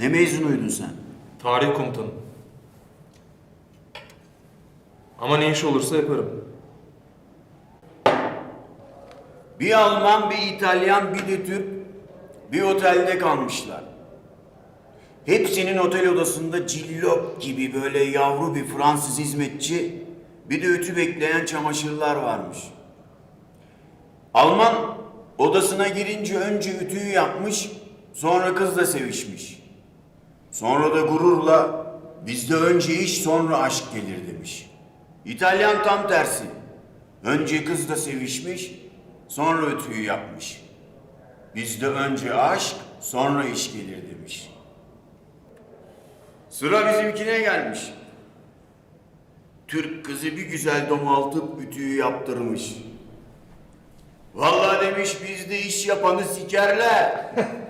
Ne mezunuydun sen? Tarih komutanı. Ama ne iş olursa yaparım. Bir Alman, bir İtalyan, bir de Türk bir otelde kalmışlar. Hepsinin otel odasında cillop gibi böyle yavru bir Fransız hizmetçi, bir de ütü bekleyen çamaşırlar varmış. Alman odasına girince önce ütüyü yapmış, sonra kızla sevişmiş. Sonra da gururla bizde önce iş sonra aşk gelir demiş. İtalyan tam tersi. Önce kızla sevişmiş, sonra ütüyü yapmış. Bizde önce aşk, sonra iş gelir demiş. Sıra bizimkine gelmiş. Türk kızı bir güzel domaltıp ütüyü yaptırmış. Vallahi demiş bizde iş yapanı sikerler.